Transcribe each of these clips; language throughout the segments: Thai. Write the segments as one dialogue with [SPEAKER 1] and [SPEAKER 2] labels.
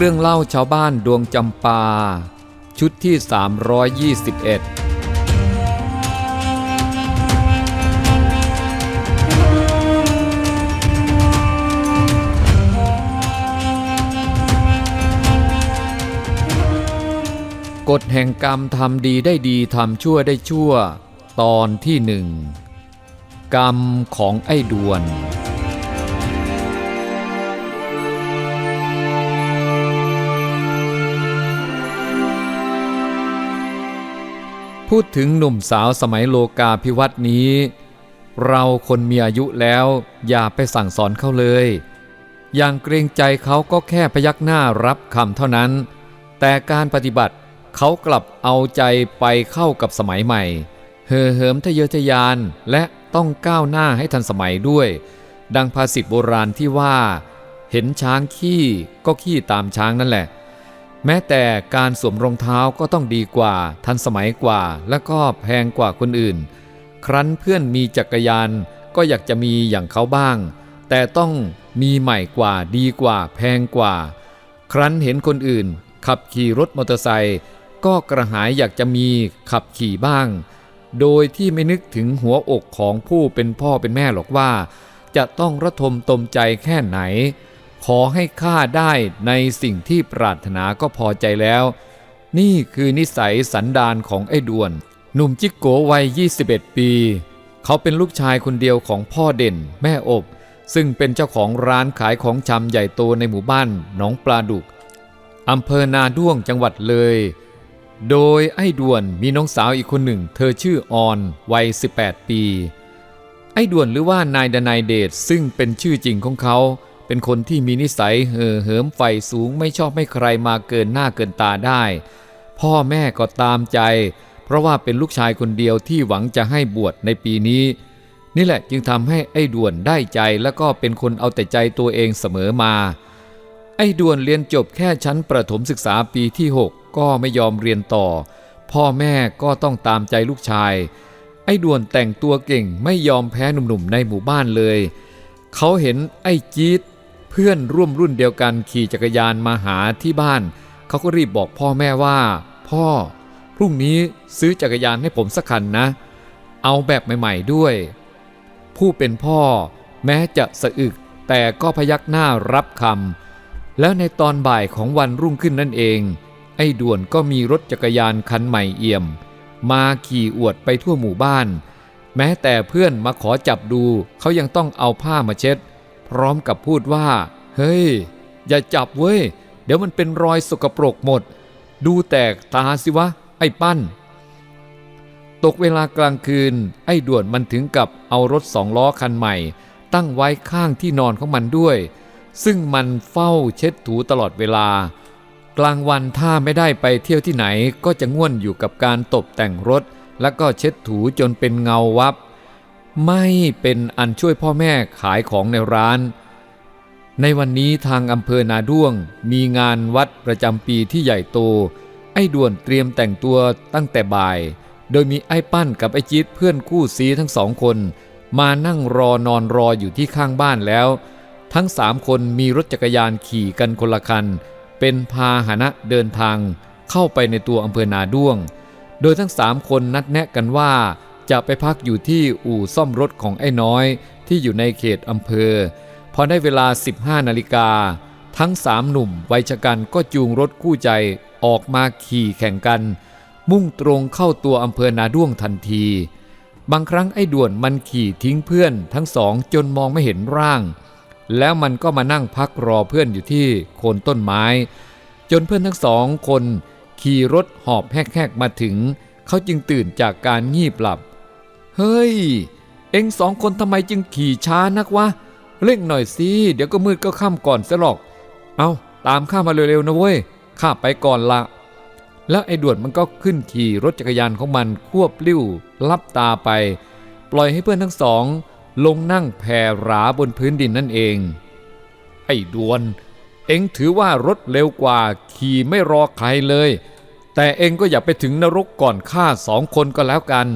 [SPEAKER 1] เรื่องเล่าชาวบ้านดวงจำปา ชุดที่ 321กฎแห่งกรรมทำดีได้ดีทำชั่วได้ชั่ว ตอนที่หนึ่ง กรรมของไอ้ดวน พูดถึงหนุ่มสาวสมัยโลกาพิวัตน์นี้ เราคนมีอายุแล้วอย่าไปสั่งสอนเขาเลย อย่างเกรงใจเขาก็แค่พยักหน้ารับคำเท่านั้น แต่การปฏิบัติเขากลับเอาใจไปเข้ากับสมัยใหม่ เห่อเหิมทะเยอทะยานและต้องก้าวหน้าให้ทันสมัยด้วย ดังภาษิตโบราณที่ว่า เห็นช้างขี้ก็ขี้ตามช้างนั่นแหละ แม้แต่การสวมรองเท้าก็ต้องดีกว่า ทันสมัยกว่า และก็แพงกว่าคนอื่น ครั้นเพื่อนมีจักรยานก็อยากจะมีอย่างเขาบ้าง แต่ต้องมีใหม่กว่าดีกว่า แพงกว่า ครั้นเห็นคนอื่น ขับขี่รถมอเตอร์ไซค์ก็กระหายอยากจะมีขับขี่บ้าง โดยที่ไม่นึกถึงหัวอกของผู้เป็นพ่อเป็นแม่หรอกว่า จะต้องระทมตมใจแค่ไหน ขอให้ข้าได้ในสิ่งที่ปรารถนาก็พอใจแล้ว นี่คือนิสัยสันดานของไอ้ด่วน หนุ่มจิกโกวัย 21 ปี เขาเป็นลูกชายคนเดียวของพ่อเด่น แม่อบ ซึ่งเป็นเจ้าของร้านขายของชำใหญ่โตในหมู่บ้านหนองปลาดุกอำเภอนาด้วงจังหวัดเลย โดยไอ้ด่วนมีน้องสาวอีกคนหนึ่ง เธอชื่อออนวัย 18 ปี ไอ้ด่วนหรือว่านายดนายเดชซึ่งเป็นชื่อจริงของเขา เป็นคนที่มีนิสัยเห่อเหิมไฟสูงไม่ชอบให้ใครมาเกินหน้าเกินตาได้ พ่อแม่ก็ตามใจ เพราะว่าเป็นลูกชายคนเดียวที่หวังจะให้บวชในปีนี้ นี่แหละจึงทำให้ไอ้ด่วนได้ใจแล้วก็เป็นคนเอาแต่ใจตัวเองเสมอมา ไอ้ด่วนเรียนจบแค่ชั้นประถมศึกษาปีที่ 6 ก็ไม่ยอมเรียนต่อ พ่อแม่ก็ต้องตามใจลูกชาย ไอ้ด่วนแต่งตัวเก่งไม่ยอมแพ้หนุ่มๆในหมู่บ้านเลย เขาเห็นไอ้จี๊ด เพื่อนร่วมรุ่นเดียวกันขี่จักรยานมาหาที่บ้าน เขาก็รีบบอกพ่อแม่ว่า พ่อ พรุ่งนี้ซื้อจักรยานให้ผมสักคันนะ เอาแบบใหม่ๆด้วย ผู้เป็นพ่อแม้จะสะอึกแต่ก็พยักหน้ารับคำ แล้วในตอนบ่ายของวันรุ่งขึ้นนั่นเอง ไอ้ด่วนก็มีรถจักรยานคันใหม่เอี่ยม มาขี่อวดไปทั่วหมู่บ้าน แม้แต่เพื่อนมาขอจับดูเขายังต้องเอาผ้ามาเช็ด พร้อมกับพูดว่า เฮ้ย อย่าจับเว้ย เดี๋ยวมันเป็นรอยสกปรกหมด ดูแตกตาสิวะ ไอ้ปั้น ตกเวลากลางคืน ไอ้ด่วนมันถึงกับเอารถสองล้อคันใหม่ ตั้งไว้ข้างที่นอนของมันด้วย ซึ่งมันเฝ้าเช็ดถูตลอดเวลา กลางวันถ้าไม่ได้ไปเที่ยวที่ไหนก็จะง่วนอยู่กับการตกแต่งรถ แล้วก็เช็ดถูจนเป็นเงาวับ ไม่เป็นอันช่วยพ่อแม่ขายของในร้าน ในวันนี้ทางอำเภอนาด้วงมีงานวัดประจำปีที่ใหญ่โต ไอ้ด่วนเตรียมแต่งตัวตั้งแต่บ่าย โดยมีไอ้ปั้นกับไอ้จี๊ดเพื่อนคู่ซีทั้งสองคน มานั่งรอนอนรออยู่ที่ข้างบ้านแล้ว ทั้งสามคนมีรถจักรยานขี่กันคนละคัน เป็นพาหนะเดินทางเข้าไปในตัวอำเภอนาด้วง โดยทั้งสามคนนัดแนะกันว่า จะไปพักอยู่ที่อู่ซ่อมรถของไอ้น้อยที่อยู่ในเขตอำเภอ พอได้เวลา 15 นาฬิกา ทั้งสามหนุ่มวัยชะกันก็จูงรถคู่ใจออกมาขี่แข่งกัน มุ่งตรงเข้าตัวอำเภอนาด้วงทันที บางครั้งไอ้ด่วนมันขี่ทิ้งเพื่อนทั้งสองจนมองไม่เห็นร่าง แล้วมันก็มานั่งพักรอเพื่อนอยู่ที่โคนต้นไม้ จนเพื่อนทั้งสองคนขี่รถหอบแหกๆมาถึง เขาจึงตื่นจากการงีบหลับ เฮ้ย เอ็งสองคนทำไมจึงขี่ช้านักวะ เร่งหน่อยสิ เดี๋ยวก็มืดก็ค่ำก่อนเสียหรอก เอาตามข้ามาเร็วๆนะเว้ย ข้าไปก่อนละ แล้วไอ้ด่วนมันก็ขึ้นขี่รถจักรยานของมันควบลิ้ว ลับตาไป ปล่อยให้เพื่อนทั้งสอง ลงนั่งแผ่ราบนพื้นดินนั่นเอง ไอ้ด่วน เอ็งถือว่ารถเร็วกว่าขี่ไม่รอใครเลย แต่เอ็งก็อย่าไปถึงนรกก่อนข้าสองคนก็แล้วกัน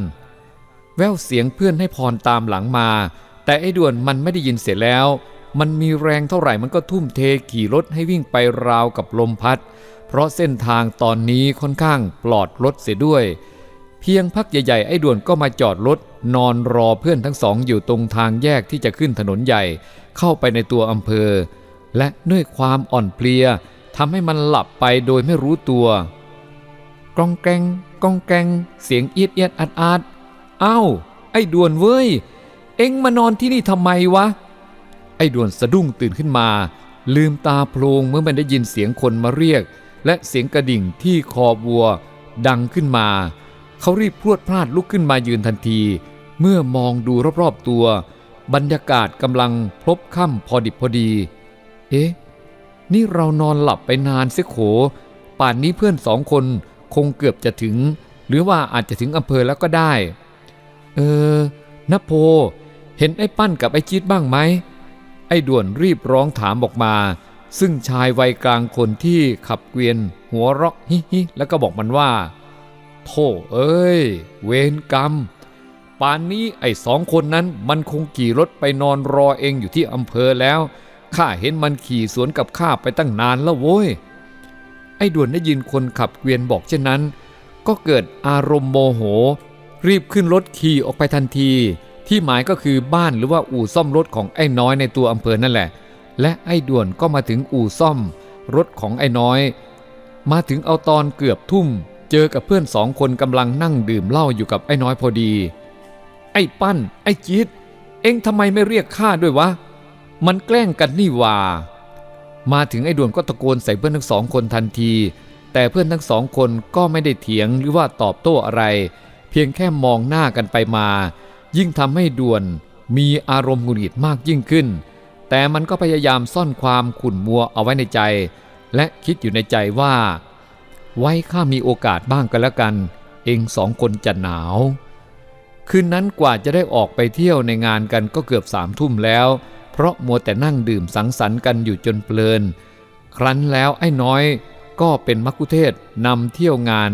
[SPEAKER 1] แววเสียงเพื่อนให้พรตามหลังมา แต่ไอ้ด่วนมันไม่ได้ยินเสียแล้ว มันมีแรงเท่าไหร่มันก็ทุ่มเทขี่รถให้วิ่งไปราวกับลมพัด เพราะเส้นทางตอนนี้ค่อนข้างปลอดรถเสียด้วย เพียงพักใหญ่ๆ ไอ้ด่วนก็มาจอดรถนอนรอเพื่อนทั้งสองอยู่ตรงทางแยกที่จะขึ้นถนนใหญ่ เข้าไปในตัวอำเภอ และด้วยความอ่อนเพลียทำให้มันหลับไปโดยไม่รู้ตัวกองแกงกองแกงเสียงเอียดเอียดอัดอัด อ้าวไอ้ด่วนเว้ย เอ็งมานอนที่นี่ทำไมวะ ไอ้ด่วนสะดุ้งตื่นขึ้นมา ลืมตาโพลงเมื่อมันได้ยินเสียงคนมาเรียก และเสียงกระดิ่งที่คอบัว ดังขึ้นมา เขารีบพรวดพลาดลุกขึ้นมายืนทันที เมื่อมองดูรอบๆตัว บรรยากาศกำลังพลบค่ำพอดิบพอดี เอ๊ะ นี่เรานอนหลับไปนานเสียโข ป่านนี้เพื่อนสองคนคงเกือบจะถึง หรือว่าอาจจะถึงอำเภอแล้วก็ได้ เออนโพ เห็นไอ้ปั้นกับไอ้จี๊ดบ้างไหม ไอ้ด่วนรีบร้องถามออกมา ซึ่งชายวัยกลางคนที่ขับเกวียน หัวเราะฮิฮิแล้วก็บอกมันว่าโธ่เอ้ย เวรกรรม ป่านนี้ไอ้สองคนนั้นมันคงขี่รถไปนอนรอเองอยู่ที่อำเภอแล้วข้าเห็นมันขี่สวนกับข้าไปตั้งนานแล้วโว้ย ไอ้ด่วนได้ยินคนขับเกวียนบอกเช่นนั้น ก็เกิดอารมณ์โมโห รีบขึ้นรถขี่ออกไปทันที ที่หมายก็คือบ้านหรือว่าอู่ซ่อมรถของไอ้น้อยในตัวอำเภอนั่นแหละ และไอ้ด่วนก็มาถึงอู่ซ่อม รถของไอ้น้อย มาถึงเอาตอนเกือบทุ่ม เจอกับเพื่อนสองคนกำลังนั่งดื่มเหล้าอยู่กับไอ้น้อยพอดี ไอ้ปั้น ไอ้จี๊ดเอ็งทำไมไม่เรียกข้าด้วยวะ มันแกล้งกันนี่ว่า มาถึงไอ้ด่วนก็ตะโกนใส่เพื่อนทั้งสองคนทันที แต่เพื่อนทั้งสองคนก็ไม่ได้เถียงหรือว่าตอบโต้อะไร เพียงแค่มองหน้ากันไปมา ยิ่งทำให้ด่วนมีอารมณ์หงุดหงิดมากยิ่งขึ้น แต่มันก็พยายามซ่อนความขุ่นมัวเอาไว้ในใจ และคิดอยู่ในใจว่า ไว้ข้ามีโอกาสบ้างกันแล้วกัน เองสองคนจะหนาว คืนนั้นกว่าจะได้ออกไปเที่ยวในงานกันก็เกือบสามทุ่มแล้ว เพราะมัวแต่นั่งดื่มสังสรรค์กันอยู่จนเพลิน ครั้นแล้วไอ้น้อยก็เป็นมักคุเทศนำเที่ยวงาน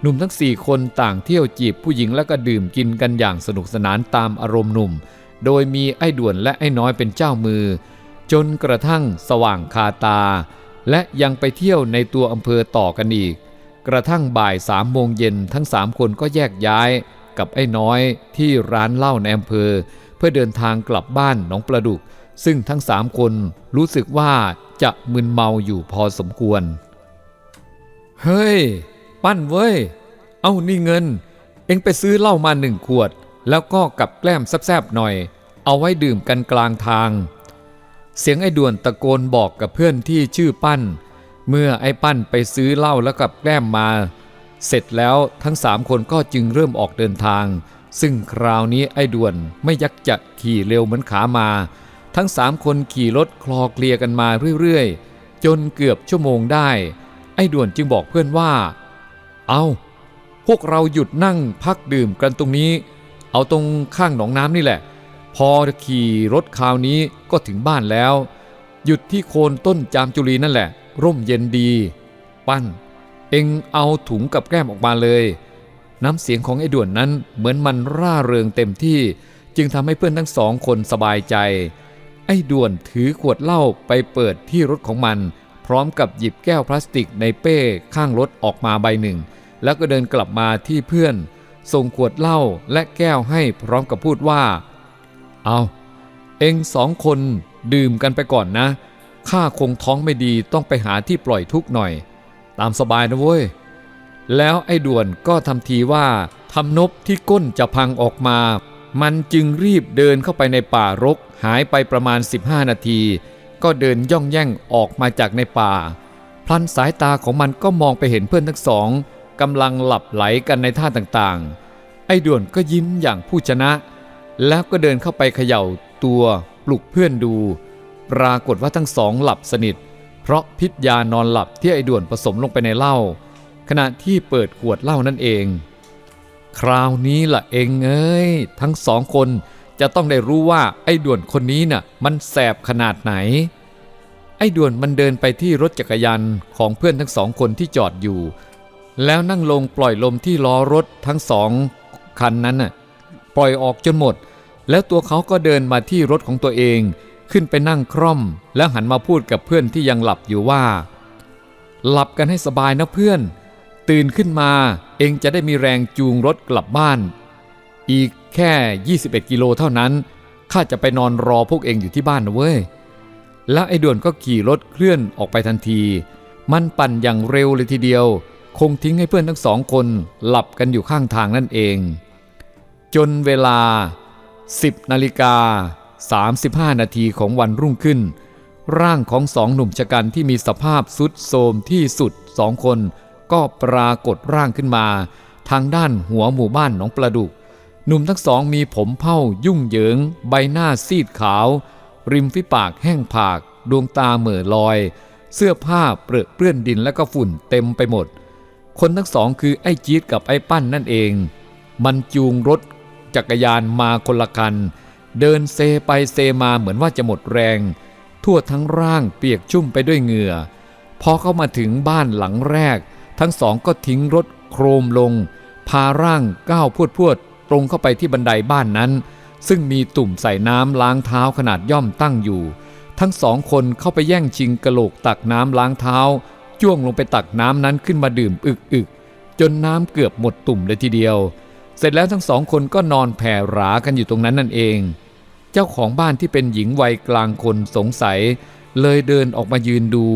[SPEAKER 1] หนุ่มทั้งสี่คนต่างเที่ยวจีบผู้หญิงแล้วก็ดื่มกินกันอย่างสนุกสนานตามอารมณ์หนุ่ม โดยมีไอ้ด่วนและไอ้น้อยเป็นเจ้ามือ จนกระทั่งสว่างคาตา และยังไปเที่ยวในตัวอำเภอต่อกันอีก กระทั่งบ่ายสามโมงเย็นทั้งสามคนก็แยกย้ายกับไอ้น้อยที่ร้านเหล้าในอำเภอ เพื่อเดินทางกลับบ้านหนองประดุก ซึ่งทั้งสามคนรู้สึกว่าจะมึนเมาอยู่พอสมควร เฮ้ย ปั้นเว้ย เอานี่เงิน เอ็งไปซื้อเหล้ามาหนึ่งขวด แล้วก็กับแกล้มแซบๆหน่อย เอาไว้ดื่มกันกลางทาง เสียงไอ้ด่วนตะโกนบอกกับเพื่อนที่ชื่อปั้น เมื่อไอ้ปั้นไปซื้อเหล้าแล้วกับแกล้มมา เสร็จแล้วทั้งสามคนก็จึงเริ่มออกเดินทาง ซึ่งคราวนี้ไอ้ด่วนไม่ยักจะขี่เร็วเหมือนขามา ทั้งสามคนขี่รถคลอเคลียกันมาเรื่อยๆจนเกือบชั่วโมงได้ ไอ้ด่วนจึงบอกเพื่อนว่า เอาพวกเราหยุดนั่งพักดื่มกันตรงนี้ เอาตรงข้างหนองน้ำนี่แหละ พอขี่รถคราวนี้ก็ถึงบ้านแล้ว หยุดที่โคนต้นจามจุลีนั่นแหละ ร่มเย็นดี ปั้น เอ็งเอาถุงกับแก้มออกมาเลย น้ำเสียงของไอ้ด่วนนั้นเหมือนมันร่าเริงเต็มที่ จึงทำให้เพื่อนทั้งสองคนสบายใจ ไอ้ด่วนถือขวดเหล้าไปเปิดที่รถของมัน พร้อมกับหยิบแก้วพลาสติกในเป้ข้างรถออกมาใบหนึ่ง แล้วก็เดินกลับมาที่เพื่อน ส่งขวดเหล้าและแก้วให้พร้อมกับพูดว่า เอาเองสองคนดื่มกันไปก่อนนะ ข้าคงท้องไม่ดีต้องไปหาที่ปล่อยทุกข์หน่อย ตามสบายนะเว้ย แล้วไอ้ด่วนก็ทำทีว่าทำนบที่ก้นจะพังออกมา มันจึงรีบเดินเข้าไปในป่ารก หายไปประมาณ 15 นาที ก็เดินย่องแย่งออกมาจากในป่า พลันสายตาของมันก็มองไปเห็นเพื่อนทั้งสอง กำลังหลับไหลกันในท่าต่างๆ ไอ้ด่วนก็ยิ้มอย่างผู้ชนะ แล้วก็เดินเข้าไปเขย่าตัวปลุกเพื่อนดู ปรากฏว่าทั้งสองหลับสนิท เพราะพิษยานอนหลับที่ไอ้ด่วนผสมลงไปในเหล้าขณะที่เปิดขวดเหล้านั่นเอง คราวนี้ล่ะเองเอ้ย ทั้งสองคนจะต้องได้รู้ว่าไอ้ด่วนคนนี้น่ะ มันแสบขนาดไหน ไอ้ด่วนมันเดินไปที่รถจักรยานของเพื่อนทั้งสองคนที่จอดอยู่ แล้วนั่งลงปล่อยลมที่ล้อรถทั้งสองคันนั้นน่ะปล่อยออกจนหมด แล้วตัวเขาก็เดินมาที่รถของตัวเอง ขึ้นไปนั่งคร่อม แล้วหันมาพูดกับเพื่อนที่ยังหลับอยู่ว่า หลับกันให้สบายนะเพื่อน ตื่นขึ้นมาเองจะได้มีแรงจูงรถกลับบ้าน อีกแค่ 21 กิโลเท่านั้นข้าจะไปนอนรอพวกเองอยู่ที่บ้านนะเว้ยแล้วไอ้ด่วนก็ขี่รถเคลื่อนออกไปทันที มันปั่นอย่างเร็วเลยทีเดียว คงทิ้งให้เพื่อนทั้งสองคนหลับกันอยู่ข้างทางนั่นเอง จนเวลา 10นาฬิกา35 นาทีของวันรุ่งขึ้น ร่างของสองหนุ่มชะกันที่มีสภาพสุดโทมที่สุดสองคน ก็ปรากฏร่างขึ้นมา ทางด้านหัวหมู่บ้านหนองประดุกหนุ่มทั้งสองมีผมเผ้ายุ่งเหยิง ใบหน้าซีดขาว ริมฝีปากแห้งผาก ดวงตาเหม่อลอย เสื้อผ้าเปรอะเปื้อนดินและก็ฝุ่นเต็มไปหมด คนทั้งสองคือไอ้จี๊ดกับไอ้ปั้นนั่นเอง มันจูงรถจักรยานมาคนละคัน เดินเซไปเซมาเหมือนว่าจะหมดแรง ทั่วทั้งร่างเปียกชุ่มไปด้วยเหงื่อ พอเข้ามาถึงบ้านหลังแรก ทั้งสองก็ทิ้งรถโครมลง พาร่างก้าวพวดพวดๆตรงเข้าไปที่บันไดบ้านนั้น ซึ่งมีตุ่มใส่น้ำล้างเท้าขนาดย่อมตั้งอยู่ ทั้งสองคนเข้าไปแย่งชิงกระโหลกตักน้ำล้างเท้า จ้วงลงไปตักน้ำนั้นขึ้นมาดื่มอึกๆ จนน้ำเกือบหมดตุ่มเลยทีเดียว เสร็จแล้วทั้งสองคนก็นอนแผ่รากันอยู่ตรงนั้นนั่นเอง เจ้าของบ้านที่เป็นหญิงวัยกลางคนสงสัย เลยเดินออกมายืนดู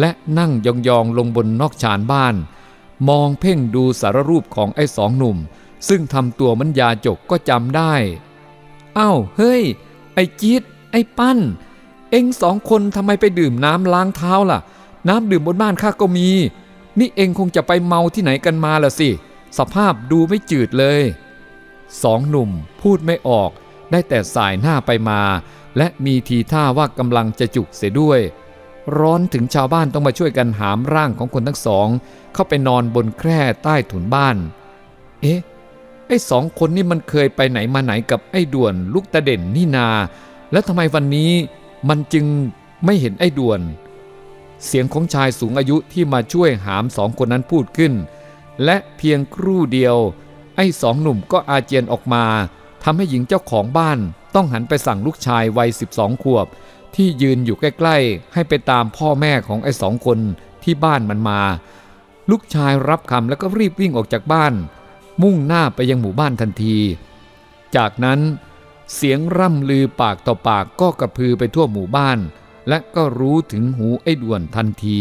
[SPEAKER 1] และนั่งยองๆลงบนนอกชานบ้าน มองเพ่งดูสารรูปของไอ้สองหนุ่ม ซึ่งทำตัวมันยาจกก็จำได้อ้าวเฮ้ย ไอ้จีดไอ้ปั้น เอ็งสองคนทำไมไปดื่มน้ำล้างเท้าล่ะ น้ำดื่มบนบ้านข้าก็มี นี่เองคงจะไปเมาที่ไหนกันมาล่ะสิ สภาพดูไม่จืดเลย สองหนุ่มพูดไม่ออก ได้แต่สายหน้าไปมา และมีทีท่าว่ากำลังจะจุกเสียด้วย ร้อนถึงชาวบ้านต้องมาช่วยกันหามร่างของคนทั้งสอง เข้าไปนอนบนแคร่ใต้ถุนบ้าน เอ๊ะ ไอ้สองคนนี่มันเคยไปไหนมาไหนกับไอ้ด่วนลูกตาเด่นนี่นา แล้วทำไมวันนี้มันจึงไม่เห็นไอ้ด่วน เสียงของชายสูงอายุที่มาช่วยหามสองคนนั้นพูดขึ้น และเพียงครู่เดียว ไอ้สองหนุ่มก็อาเจียนออกมาทำให้หญิงเจ้าของบ้านต้องหันไปสั่งลูกชายวัย 12 ขวบ ที่ยืนอยู่ใกล้ ๆ ให้ไปตามพ่อแม่ของไอ้สองคนที่บ้านมันมา ลูกชายรับคำแล้วก็รีบวิ่งออกจากบ้าน มุ่งหน้าไปยังหมู่บ้านทันที จากนั้นเสียงร่ำลือปากต่อปากก็กระพือไปทั่วหมู่บ้าน และก็รู้ถึงหูไอ้ด่วนทันที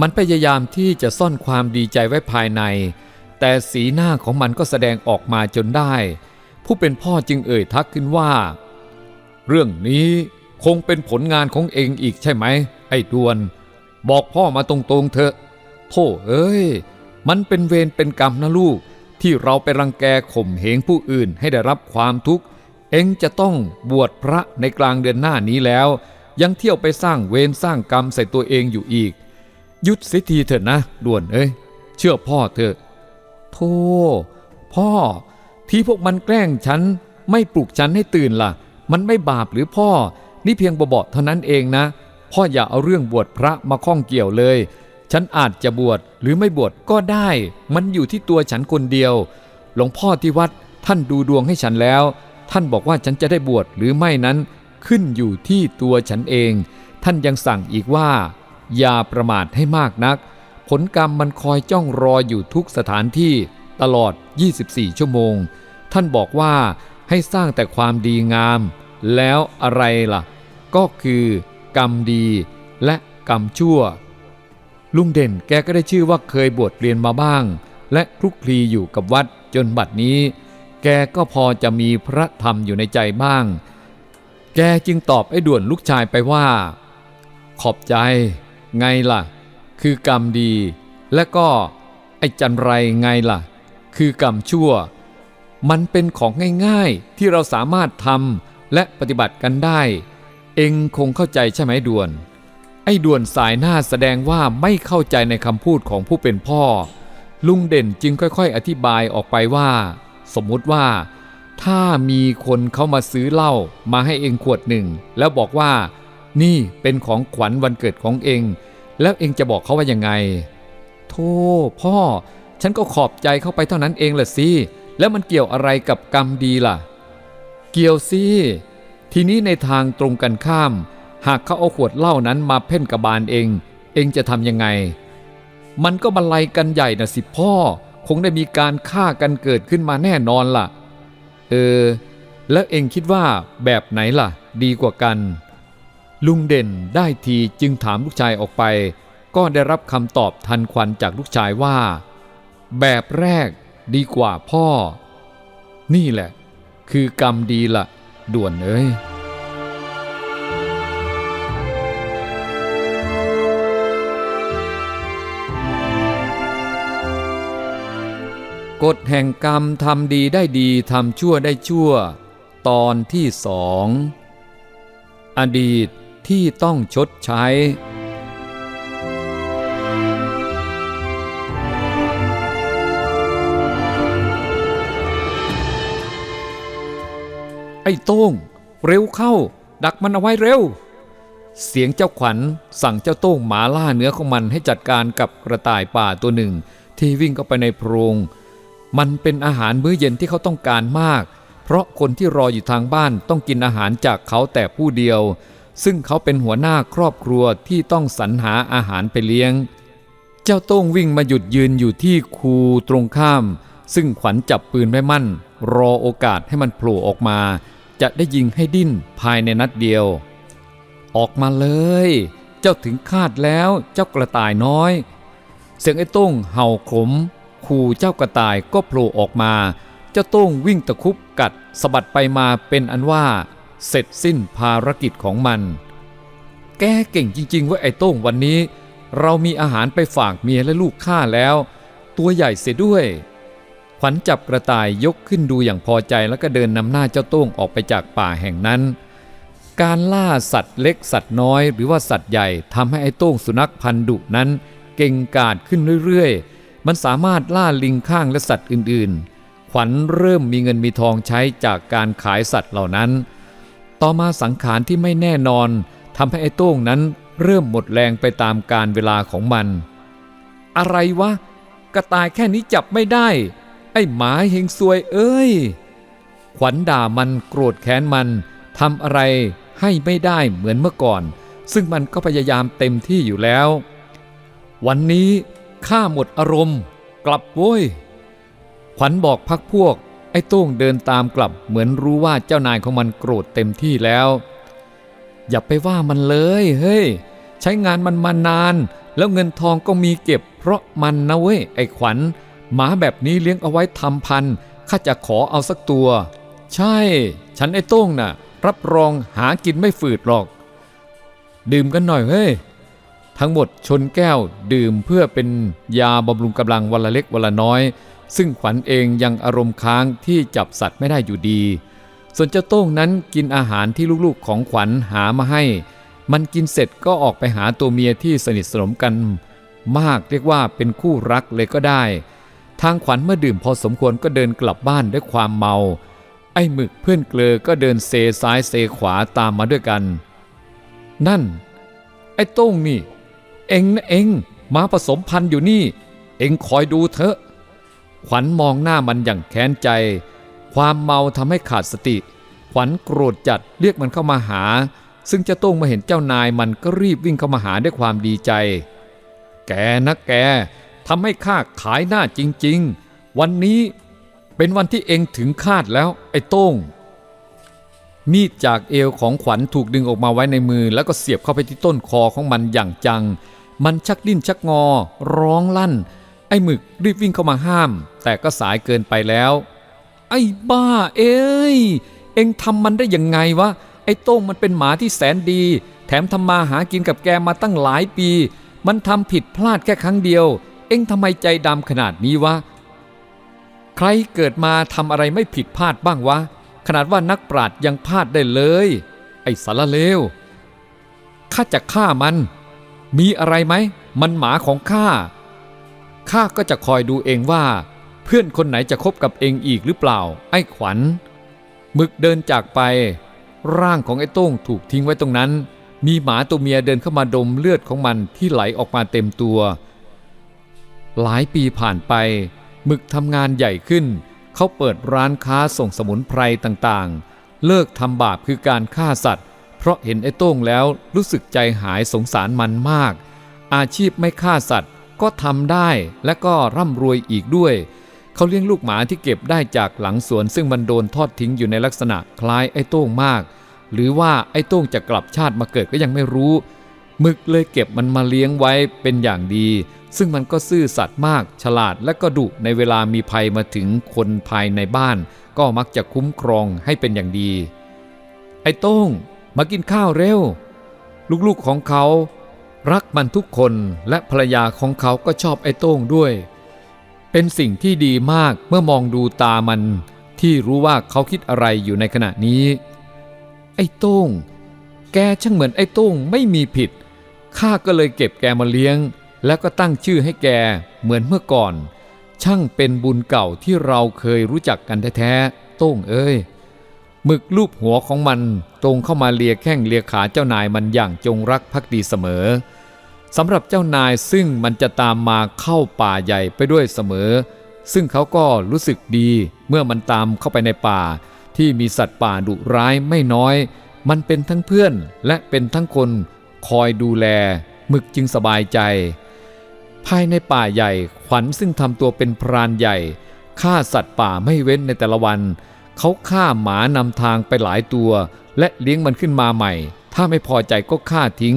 [SPEAKER 1] มันพยายามที่จะซ่อนความดีใจไว้ภายใน แต่สีหน้าของมันก็แสดงออกมาจนได้ ผู้เป็นพ่อจึงเอ่ยทักขึ้นว่า เรื่องนี้คงเป็นผลงานของเองอีกใช่ไหม ไอ้ด่วน บอกพ่อมาตรงๆเถอะโธ่เอ้ย มันเป็นเวรเป็นกรรมนะลูก ที่เราไปรังแกข่มเหงผู้อื่นให้ได้รับความทุกข์ เองจะต้องบวชพระในกลางเดือนหน้านี้แล้ว ยังเที่ยวไปสร้างเวรสร้างกรรมใส่ตัวเองอยู่อีก หยุดสียทีเถอะนะด่วนเอ้ยเชื่อพ่อเถอะโธ่พ่อ ที่พวกมันแกล้งฉันไม่ปลุกฉันให้ตื่นล่ะ มันไม่บาปหรือพ่อ นี่เพียงบอบๆเท่านั้นเองนะ พ่ออย่าเอาเรื่องบวชพระมาข้องเกี่ยวเลย ฉันอาจจะบวชหรือไม่บวชก็ได้ มันอยู่ที่ตัวฉันคนเดียว หลวงพ่อที่วัดท่านดูดวงให้ฉันแล้ว ท่านบอกว่าฉันจะได้บวชหรือไม่นั้น ขึ้นอยู่ที่ตัวฉันเอง ท่านยังสั่งอีกว่า อย่าประมาทให้มากนัก ผลกรรมมันคอยจ้องรออยู่ทุกสถานที่ตลอด 24 ชั่วโมง ท่านบอกว่าให้สร้างแต่ความดีงาม แล้วอะไรล่ะ ก็คือกรรมดีและกรรมชั่ว ลุงเด่นแกก็ได้ชื่อว่าเคยบวชเรียนมาบ้าง และคลุกคลีอยู่กับวัดจนบัดนี้ แกก็พอจะมีพระธรรมอยู่ในใจบ้าง แกจึงตอบไอ้ด่วนลูกชายไปว่า ขอบใจ ไงล่ะ คือกรรมดี และก็ไอ้จันไรไงล่ะ คือกรรมชั่ว มันเป็นของง่ายๆที่เราสามารถทำและปฏิบัติกันได้ เองคงเข้าใจใช่ไหมด่วน ไอ้ด่วนสายหน้าแสดงว่าไม่เข้าใจในคำพูดของผู้เป็นพ่อ ลุงเด่นจึงค่อยๆ อธิบายออกไปว่า สมมุติว่า ถ้ามีคนเขามาซื้อเหล้ามาให้เองขวดหนึ่ง แล้วบอกว่า นี่เป็นของขวัญวันเกิดของเอง แล้วเองจะบอกเขาว่ายังไงโธ่พ่อ ฉันก็ขอบใจเข้าไปเท่านั้นเองแหละสิแล้วมันเกี่ยวอะไรกับกรรมดีล่ะ เกี่ยวสิทีนี้ในทางตรงกันข้าม หากเขาเอาขวดเหล้านั้นมาเพ่นกระบาลเอง เองจะทำยังไง มันก็บรรลัยกันใหญ่นะสิพ่อ คงได้มีการฆ่ากันเกิดขึ้นมาแน่นอนล่ะ เออ แล้วเองคิดว่าแบบไหนล่ะ ดีกว่ากัน ลุงเด่นได้ทีจึงถามลูกชายออกไป ก็ได้รับคำตอบทันควันจากลูกชายว่า แบบแรกดีกว่าพ่อ นี่แหละ คือกรรมดีละด่วนเอ้ย กฎแห่งกรรมทำดีได้ดีทำชั่วได้ชั่ว ตอนที่สองอดีตที่ต้องชดใช้ ไอ้โต้งเร็วเข้า ดักมันเอาไว้เร็ว เสียงเจ้าขวัญสั่งเจ้าโต้งหมาล่าเนื้อของมันให้จัดการกับกระต่ายป่าตัวหนึ่ง ที่วิ่งเข้าไปในโพรง มันเป็นอาหารมื้อเย็นที่เขาต้องการมาก เพราะคนที่รออยู่ทางบ้านต้องกินอาหารจากเขาแต่ผู้เดียว ซึ่งเขาเป็นหัวหน้าครอบครัวที่ต้องสรรหาอาหารไปเลี้ยง เจ้าโต้งวิ่งมาหยุดยืนอยู่ที่คูตรงข้าม ซึ่งขวัญจับปืนไว้มั่น รอโอกาสให้มันโผล่ออกมา จะได้ยิงให้ดิ้นภายในนัดเดียว ออกมาเลย เจ้าถึงคาดแล้วเจ้ากระต่ายน้อย เสียงไอ้โต้งเห่าขม ขู่เจ้ากระต่ายก็โผล่ออกมา เจ้าโต้งวิ่งตะคุบกัดสะบัดไปมาเป็นอันว่า เสร็จสิ้นภารกิจของมัน แกเก่งจริง ๆ ว่าไอ้โต้งวันนี้ เรามีอาหารไปฝากเมียและลูกข้าแล้ว ตัวใหญ่เสียด้วย ขวัญจับกระต่ายยกขึ้นดูอย่างพอใจแล้วก็เดินนำหน้าเจ้าโต้งออกไปจากป่าแห่งนั้นการล่าสัตว์เล็กสัตว์น้อยหรือว่าสัตว์ใหญ่ทำให้ไอ้โต้งสุนัขพันธุ์ดุนั้น เก่งกาจขึ้นเรื่อยๆ มันสามารถล่าลิงข้างและสัตว์อื่นๆ ขวัญเริ่มมีเงินมีทองใช้จากการขายสัตว์เหล่านั้น ต่อมาสังขารที่ไม่แน่นอนทำให้ไอ้โต้งนั้นเริ่มหมดแรงไปตามการเวลาของมัน อะไรวะ กระต่ายแค่นี้จับไม่ได้ ไอ้หมาเฮงซวยเอ้ย ขวัญด่ามันโกรธแค้นมันทำอะไรให้ไม่ได้เหมือนเมื่อก่อน ซึ่งมันก็พยายามเต็มที่อยู่แล้ว วันนี้ ข้าหมดอารมณ์ กลับโว้ย ขวัญบอกพักพวก ไอ้โต้งเดินตามกลับเหมือนรู้ว่าเจ้านายของมันโกรธเต็มที่แล้ว อย่าไปว่ามันเลยเฮ้ย ใช้งานมันมานาน แล้วเงินทองก็มีเก็บ เพราะมันนะเว้ยไอ้ขวัญหมาแบบนี้เลี้ยงเอาไว้ทำพันข้าจะขอเอาสักตัว ใช่ ฉันไอ้โต้งน่ะ รับรองหากินไม่ฝืดหรอก ดื่มกันหน่อยเฮ้ย ทั้งหมดชนแก้วดื่มเพื่อเป็นยาบำรุงกำลังวันละเล็กวันละน้อย ซึ่งขวัญเองยังอารมณ์ค้างที่จับสัตว์ไม่ได้อยู่ดี ส่วนเจ้าโต้งนั้นกินอาหารที่ลูกๆของขวัญหามาให้ มันกินเสร็จก็ออกไปหาตัวเมียที่สนิทสนมกัน มากเรียกว่าเป็นคู่รักเลยก็ได้ ทางขวัญเมื่อดื่มพอสมควรก็เดินกลับบ้านด้วยความเมา ไอ้หมึกเพื่อนเกลอก็เดินเซซ้ายเซขวาตามมาด้วยกัน นั่น ไอ้โต้งนี่ เองนะเองมาผสมพันธุ์อยู่นี่ เองคอยดูเถอะ ขวัญมองหน้ามันอย่างแค้นใจ ความเมาทำให้ขาดสติ ขวัญโกรธจัดเรียกมันเข้ามาหา ซึ่งเจ้าโต้งมาเห็นเจ้านายมันก็รีบวิ่งเข้ามาหาด้วยความดีใจ แกนะแกทำให้ข้าขายหน้าจริง ๆ วันนี้เป็นวันที่เองถึงคาดแล้วไอ้โต้งมีดจากเอวของขวัญถูกดึงออกมาไว้ในมือ แล้วก็เสียบเข้าไปที่ต้นคอของมันอย่างจัง มันชักดิ้นชักงอ ร้องลั่น ไอ้หมึกรีบวิ่งเข้ามาห้าม แต่ก็สายเกินไปแล้ว ไอ้บ้าเอ้ย เอ็งทำมันได้ยังไงวะ ไอ้โต้งมันเป็นหมาที่แสนดี แถมทำมาหากินกับแกมาตั้งหลายปี มันทำผิดพลาดแค่ครั้งเดียว เอ็งทำไมใจดำขนาดนี้วะ ใครเกิดมาทำอะไรไม่ผิดพลาดบ้างวะ ขนาดว่านักปราชญ์ยังพลาดได้เลย ไอ้สารเลวข้าจะฆ่ามัน มีอะไรไหม มันหมาของข้า ข้าก็จะคอยดูเองว่า เพื่อนคนไหนจะคบกับเองอีกหรือเปล่า ไอ้ขวัญ มึกเดินจากไป ร่างของไอ้โต้งถูกทิ้งไว้ตรงนั้น มีหมาตัวเมียเดินเข้ามาดมเลือดของมันที่ไหลออกมาเต็มตัว หลายปีผ่านไป มึกทำงานใหญ่ขึ้น เขาเปิดร้านค้าส่งสมุนไพรต่างๆ เลิกทำบาปคือการฆ่าสัตว์ เพราะเห็นไอ้โต้งแล้วรู้สึกใจหายสงสารมันมาก อาชีพไม่ฆ่าสัตว์ก็ทำได้และก็ร่ำรวยอีกด้วย เขาเลี้ยงลูกหมาที่เก็บได้จากหลังสวน ซึ่งมันโดนทอดทิ้งอยู่ในลักษณะคล้ายไอ้โต้งมาก หรือว่าไอ้โต้งจะกลับชาติมาเกิดก็ยังไม่รู้หมึกเลยเก็บมันมาเลี้ยงไว้เป็นอย่างดี ซึ่งมันก็ซื่อสัตย์มาก ฉลาดและก็ดุในเวลามีภัยมาถึงคนภายในบ้าน ก็มักจะคุ้มครองให้เป็นอย่างดี ไอ้โต้ง มากินข้าวเร็ว ลูกๆของเขารักมันทุกคนและภรรยาของเขาก็ชอบไอ้โต้งด้วย เป็นสิ่งที่ดีมากเมื่อมองดูตามันที่รู้ว่าเขาคิดอะไรอยู่ในขณะนี้ ไอ้โต้ง แกช่างเหมือนไอ้โต้งไม่มีผิด ข้าก็เลยเก็บแกมาเลี้ยง แล้วก็ตั้งชื่อให้แกเหมือนเมื่อก่อน ช่างเป็นบุญเก่าที่เราเคยรู้จักกันแท้ๆ โต้งเอ้ย หมึกลูบหัวของมันตรงเข้ามาเลียแข้งเลียขาเจ้านายมันอย่างจงรักภักดีเสมอสำหรับเจ้านายซึ่งมันจะตามมาเข้าป่าใหญ่ไปด้วยเสมอ ซึ่งเขาก็รู้สึกดีเมื่อมันตามเข้าไปในป่า ที่มีสัตว์ป่าดุร้ายไม่น้อย มันเป็นทั้งเพื่อนและเป็นทั้งคนคอยดูแล หมึกจึงสบายใจ ภายในป่าใหญ่ขวัญซึ่งทำตัวเป็นพรานใหญ่ฆ่าสัตว์ป่าไม่เว้นในแต่ละวัน เขาฆ่าหมานำทางไปหลายตัว และเลี้ยงมันขึ้นมาใหม่ ถ้าไม่พอใจก็ฆ่าทิ้ง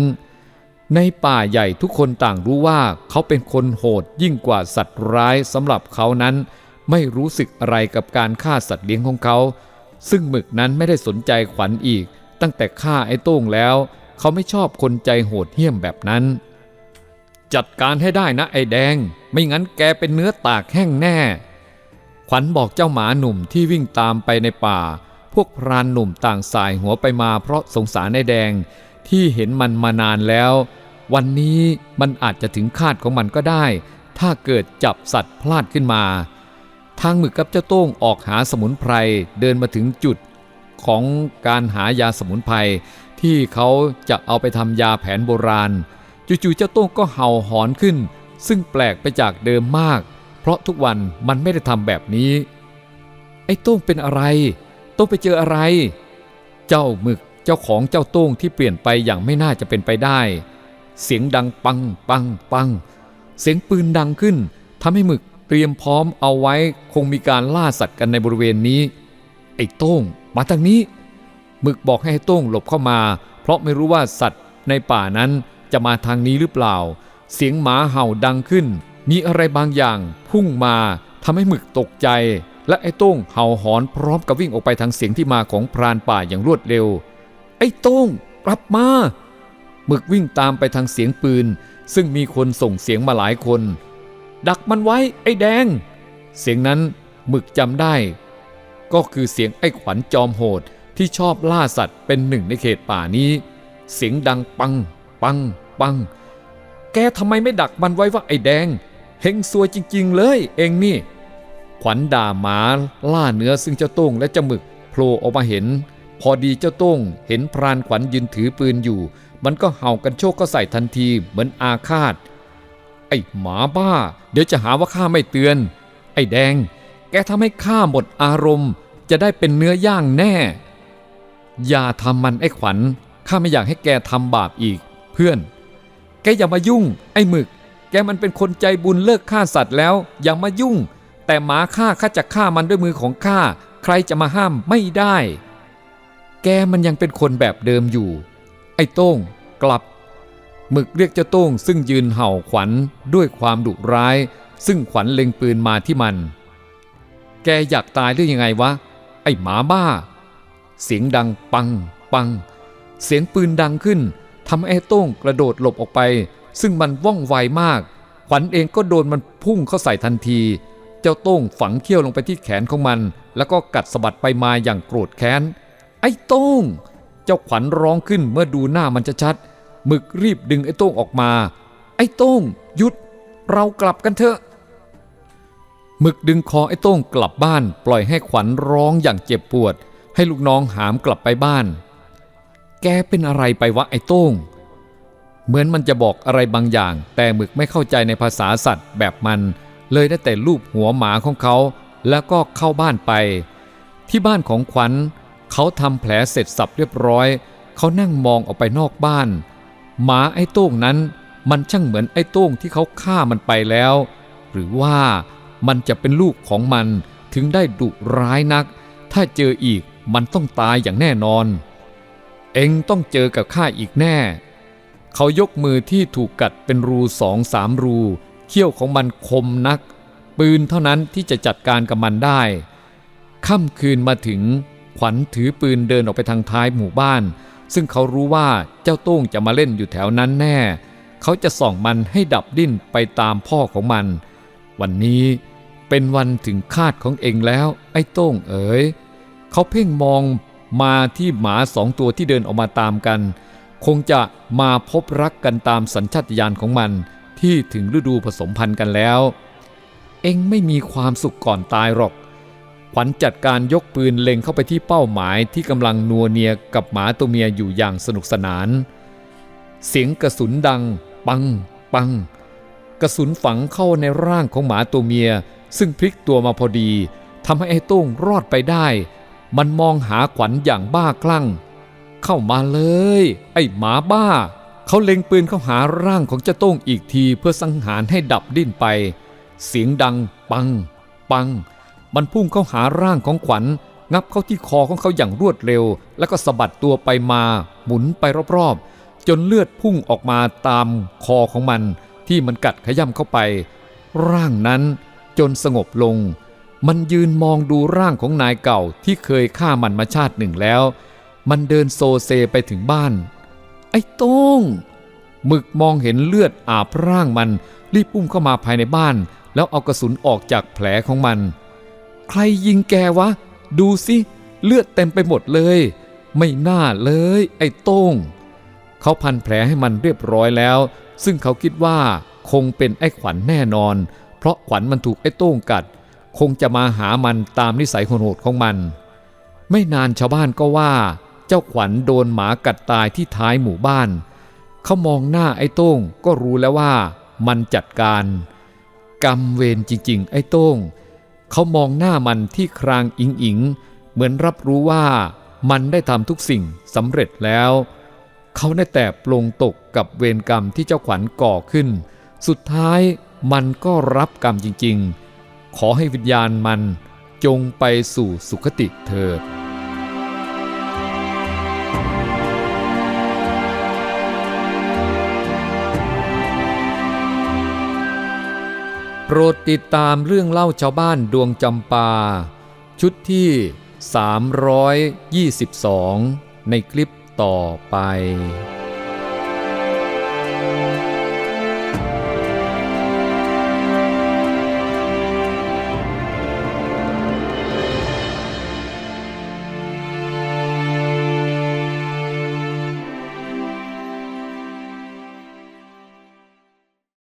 [SPEAKER 1] ในป่าใหญ่ทุกคนต่างรู้ว่าเขาเป็นคนโหดยิ่งกว่าสัตว์ร้ายสำหรับเขานั้น ไม่รู้สึกอะไรกับการฆ่าสัตว์เลี้ยงของเขา ซึ่งหมึกนั้นไม่ได้สนใจขวัญอีก ตั้งแต่ฆ่าไอ้โต้งแล้ว เขาไม่ชอบคนใจโหดเหี้ยมแบบนั้น จัดการให้ได้นะไอ้แดง ไม่งั้นแกเป็นเนื้อตากแห้งแน่ ขวัญบอกเจ้าหมาหนุ่มที่วิ่งตามไปในป่า พวกพรานหนุ่มต่างสายหัวไปมาเพราะสงสารไอ้แดงที่เห็นมันมานานแล้ว วันนี้มันอาจจะถึงคาดของมันก็ได้ ถ้าเกิดจับสัตว์พลาดขึ้นมา ทางหมึกกับเจ้าโต้งออกหาสมุนไพรเดินมาถึงจุดของการหายาสมุนไพรที่เขาจะเอาไปทำยาแผนโบราณ จู่ๆเจ้าโต้งก็เห่าหอนขึ้น ซึ่งแปลกไปจากเดิมมาก เพราะทุกวันมันไม่ได้ทำแบบนี้ ไอ้โต้งเป็นอะไร โต้งไปเจออะไร เจ้าหมึกเจ้าของเจ้าโต้งที่เปลี่ยนไปอย่างไม่น่าจะเป็นไปได้ เสียงดังปังปังปัง เสียงปืนดังขึ้นทำให้หมึกเตรียมพร้อมเอาไว้คงมีการล่าสัตว์กันในบริเวณนี้ ไอ้โต้งมาทางนี้ หมึกบอกให้ไอ้โต้งหลบเข้ามา เพราะไม่รู้ว่าสัตว์ในป่านั้นจะมาทางนี้หรือเปล่า เสียงหมาเห่าดังขึ้น มีอะไรบางอย่างพุ่งมาทำให้หมึกตกใจ และไอ้ต้งเห่าหอนพร้อมกับวิ่งออกไปทางเสียงที่มาของพรานป่าอย่างรวดเร็ว ไอ้ต้งกลับมา หมึกวิ่งตามไปทางเสียงปืน ซึ่งมีคนส่งเสียงมาหลายคน ดักมันไว้ไอ้แดง เสียงนั้นหมึกจำได้ ก็คือเสียงไอ้ขวัญจอมโหดที่ชอบล่าสัตว์เป็นหนึ่งในเขตป่านี้ เสียงดังปัง ปัง ปัง แกทำไมไม่ดักมันไว้ว่าไอ้แดง เฮงซวยจริง ๆ เลย เองนี่ ขวัญด่าหมาล่าเนื้อซึ่งเจ้าต้งและเจ้าหมึกโผล่ออกมาเห็น พอดีเจ้าต้งเห็นพรานขวัญยืนถือปืนอยู่ มันก็เห่ากันโชคก็ใส่ทันทีเหมือนอาฆาต ไอ้หมาบ้า เดี๋ยวจะหาว่าข้าไม่เตือน ไอ้แดง แกทำให้ข้าหมดอารมณ์ จะได้เป็นเนื้อย่างแน่ อย่าทำมันไอ้ขวัญข้าไม่อยากให้แกทำบาปอีก เพื่อน แกอย่ามายุ่ง ไอ้หมึก กมันเป็นคนใจบุญเลิกฆ่าสัตว์แล้ว อย่ามายุ่ง แต่หมาฆ่าข้าจะฆ่ามันด้วยมือของข้าใครจะมาห้ามไม่ได้ แกมันยังเป็นคนแบบเดิมอยู่ ไอ้โต้งกลับ หมึกเรียกเจ้าโต้งซึ่งยืนเห่าขวัญด้วยความดุร้าย ซึ่งขวัญเล็งปืนมาที่มัน แกอยากตายหรือยังไงวะ ไอ้หมาบ้า เสียงดังปังปัง เสียงปืนดังขึ้นทำไอ้โต้งกระโดดหลบออกไป ซึ่งมันว่องไวมาก ขวัญเองก็โดนมันพุ่งเข้าใส่ทันที เจ้าโต้งฝังเขี้ยวลงไปที่แขนของมัน แล้วก็กัดสะบัดไปมาอย่างโกรธแค้น ไอ้โต้ง เจ้าขวัญร้องขึ้นเมื่อดูหน้ามันจะชัดหมึกรีบดึงไอ้โต้งออกมา ไอ้โต้งหยุด เรากลับกันเถอะหมึกดึงคอไอ้โต้งกลับบ้าน ปล่อยให้ขวัญร้องอย่างเจ็บปวด ให้ลูกน้องหามกลับไปบ้าน แกเป็นอะไรไปวะไอ้โต้ง เหมือนมันจะบอกอะไรบางอย่าง แต่หมึกไม่เข้าใจในภาษาสัตว์แบบมัน เลยได้แต่ลูบหัวหมาของเขา แล้วก็เข้าบ้านไป ที่บ้านของขวัญเขาทำแผลเสร็จสับเรียบร้อย เขานั่งมองออกไปนอกบ้าน หมาไอ้โต้งนั้น มันช่างเหมือนไอ้โต้งที่เขาฆ่ามันไปแล้ว หรือว่ามันจะเป็นลูกของมันถึงได้ดุร้ายนัก ถ้าเจออีกมันต้องตายอย่างแน่นอน เองต้องเจอกับข้าอีกแน่ เขายกมือที่ถูกกัดเป็นรูสองสามรู เขี้ยวของมันคมนัก ปืนเท่านั้นที่จะจัดการกับมันได้ ค่ำคืนมาถึง ขวัญถือปืนเดินออกไปทางท้ายหมู่บ้าน ซึ่งเขารู้ว่าเจ้าโต้งจะมาเล่นอยู่แถวนั้นแน่ เขาจะส่องมันให้ดับดิ้นไปตามพ่อของมัน วันนี้เป็นวันถึงคาดของเองแล้ว ไอ้โต้งเอ๋ยเขาเพ่งมองมาที่หมาสองตัวที่เดินออกมาตามกัน คงจะมาพบรักกันตามสัญชาตญาณของมันที่ถึงฤดูผสมพันธุ์กันแล้ว เองไม่มีความสุขก่อนตายหรอกขวัญจัดการยกปืนเล็งเข้าไปที่เป้าหมายที่กำลังนัวเนียกับหมาตัวเมียอยู่อย่างสนุกสนาน เสียงกระสุนดัง ปัง ปัง กระสุนฝังเข้าในร่างของหมาตัวเมีย ซึ่งพลิกตัวมาพอดีทำให้ไอ้โต้งรอดไปได้ มันมองหาขวัญอย่างบ้าคลั่ง เข้ามาเลย ไอ้หมาบ้า เขาเล็งปืนเข้าหาร่างของเจ้าโต้งอีกทีเพื่อสังหารให้ดับดิ้นไป เสียงดัง ปัง ปัง มันพุ่งเข้าหาร่างของขวัญ งับเข้าที่คอของเขาอย่างรวดเร็ว แล้วก็สะบัดตัวไปมา หมุนไปรอบๆ จนเลือดพุ่งออกมาตามคอของมัน ที่มันกัดขย่ำเข้าไป ร่างนั้นจนสงบลง มันยืนมองดูร่างของนายเก่าที่เคยฆ่ามันมาชาติหนึ่งแล้ว มันเดินโซเซไปถึงบ้าน ไอ้โต้งหมึกมองเห็นเลือดอาบร่างมันรีบอุ้มเข้ามาภายในบ้าน แล้วเอากระสุนออกจากแผลของมัน ใครยิงแกวะ ดูสิเลือดเต็มไปหมดเลย ไม่น่าเลย ไอ้โต้งเขาพันแผลให้มันเรียบร้อยแล้ว ซึ่งเขาคิดว่าคงเป็นไอ้ขวัญแน่นอน เพราะขวัญมันถูกไอ้โต้งกัด คงจะมาหามันตามนิสัยโหดของมัน ไม่นานชาวบ้านก็ว่า เจ้าขวัญโดนหมากัดตายที่ท้ายหมู่บ้าน เขามองหน้าไอ้โต้งก็รู้แล้วว่ามันจัดการ กรรมเวรจริง ๆ ไอ้โต้งเขามองหน้ามันที่ครางอิงอิงเหมือนรับรู้ว่ามันได้ทำทุกสิ่งสำเร็จแล้ว เขาได้แต่ปลงตกกับเวรกรรมที่เจ้าขวัญก่อขึ้น สุดท้ายมันก็รับกรรมจริง ๆ ขอให้วิญญาณมันจงไปสู่สุคติเถิด โปรดติดตามเรื่องเล่าชาวบ้านดวงจำปา ชุดที่ 322 ในคลิปต่อไป